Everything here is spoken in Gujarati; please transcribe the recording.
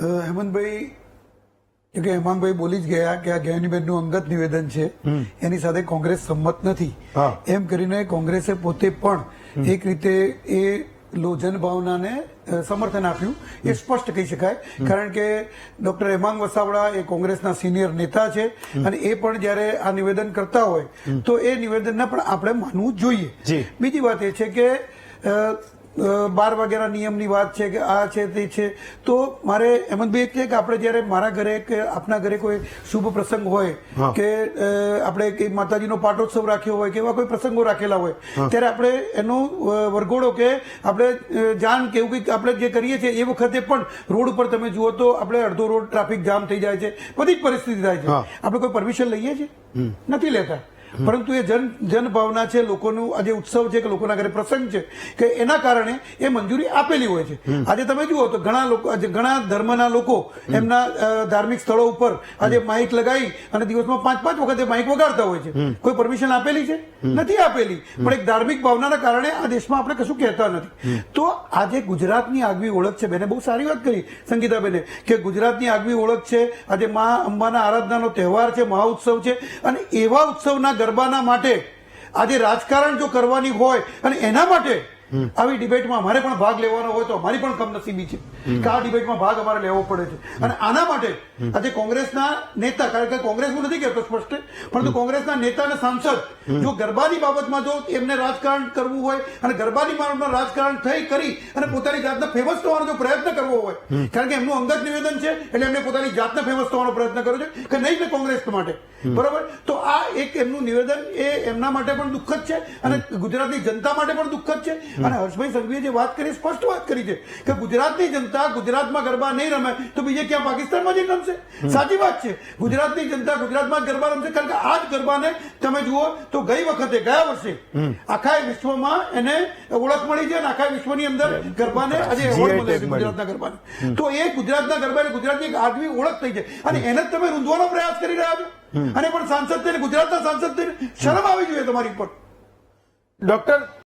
હેમંતભાઈ કે હેમાનભાઈ હેમાંગભાઈ બોલી જ ગયા કે આ જ્ઞાનીબેનનું અંગત નિવેદન છે. એની સાથે કોંગ્રેસ સંમત નથી. એમ કરીને કોંગ્રેસે પોતે પણ એક રીતે એ લોજન ભાવનાને સમર્થન આપ્યું. એ સ્પષ્ટ કહી શકાય. કારણ કે ડોક્ટર હેમાંગ વસાવડા એ કોંગ્રેસના સિનિયર નેતા છે અને એ પણ જ્યારે આ નિવેદન કરતા હોય તો એ નિવેદનને પણ આપણે માનવું જોઈએ. બીજી વાત એ છે કે બાર વાગ્યાના નિયમની વાત છે કે આ છે તે છે. તો મારે હેમંતભાઈ છે કે આપણે જ્યારે મારા ઘરે કે આપના ઘરે કોઈ શુભ પ્રસંગ હોય કે આપણે કે માતાજીનો પાટોત્સવ રાખ્યો હોય કે એવા કોઈ પ્રસંગો રાખેલા હોય ત્યારે આપણે એનો વરઘોડો કે આપણે જાન કે એવું કંઈક આપણે જે કરીએ છીએ એ વખતે પણ રોડ ઉપર તમે જુઓ તો આપણે અડધો રોડ ટ્રાફિક જામ થઈ જાય છે. બધી જ પરિસ્થિતિ થાય છે. આપણે કોઈ પરમિશન લઈએ છીએ? નથી લેતા. પરંતુ એ જન જનભાવના છે લોકોનું આજે ઉત્સવ છે કે લોકોના ઘરે પ્રસંગ છે કે એના કારણે એ મંજૂરી આપેલી હોય છે. આજે તમે જુઓ તો ઘણા લોકો ઘણા ધર્મના લોકો એમના ધાર્મિક સ્થળો ઉપર આજે માઇક લગાવી અને દિવસમાં પાંચ પાંચ વખતે માઇક વગાડતા હોય છે. કોઈ પરમિશન આપેલી છે? નથી આપેલી. પણ એક ધાર્મિક ભાવનાના કારણે આ દેશમાં આપણે કશું કહેતા નથી. તો આજે ગુજરાતની આગવી ઓળખ છે બેને બહુ સારી વાત કરી સંગીતાબેને કે ગુજરાતની આગવી ઓળખ છે આજે મા અંબાના આરાધનાનો તહેવાર છે મહાઉત્સવ છે અને એવા ઉત્સવના ગરબાના માટે. આજે રાજકારણ જો કરવાની હોય અને એના માટે આવી ડિબેટમાં અમારે પણ ભાગ લેવાનો હોય તો અમારી પણ કમનસીબી છે કે આ ડિબેટમાં ભાગ અમારે લેવો પડે છે. અને આના માટે આજે કોંગ્રેસના નેતા કારણ કે કોંગ્રેસ હું નથી કહેતો સ્પષ્ટ પરંતુ કોંગ્રેસના નેતા અને સાંસદ જો ગરબાની બાબતમાં જો એમને રાજકારણ કરવું હોય અને ગરબાની બાબતમાં રાજકારણ થઈ કરી અને પોતાની જાતને ફેમસ થવાનો જો પ્રયત્ન કરવો હોય કારણ કે એમનું અંગત નિવેદન છે એટલે એમને પોતાની જાતને ફેમસ થવાનો પ્રયત્ન કર્યો છે કે નહીં કે કોંગ્રેસ માટે. બરોબર? તો આ એક એમનું નિવેદન એ એમના માટે પણ દુઃખદ છે અને ગુજરાતની જનતા માટે પણ દુઃખદ છે અને હર્ષભાઈ સંઘવીએ જે વાત કરી સ્પષ્ટ વાત કરી છે કે ગુજરાતની જનતા ગુજરાતમાં ગરબા નહીં રમે તો બીજે ક્યાં પાકિસ્તાનમાં જઈને રમશે? સાચી વાત છે. ગુજરાતની જનતા ગુજરાતમાં ગરબા રમશે કારણ કે આ જ ગરબાને તમે જુઓ તો ગઈ વખતે ગયા વર્ષે આખા વિશ્વમાં એને ઓળખ મળી છે અને આખા વિશ્વની અંદર ગરબાને આજે એવોર્ડ મળે છે ગુજરાતના ગરબાને. તો એ ગુજરાતના ગરબા એટલે ગુજરાતની એક આગવી ઓળખ થઈ છે. અને એને જ તમે રૂંધવાનો પ્રયાસ કરી રહ્યા છો. અને પણ સાંસદ થઈને ગુજરાતના સાંસદ થઈને શરમ આવી જોઈએ તમારી પર ડોક્ટર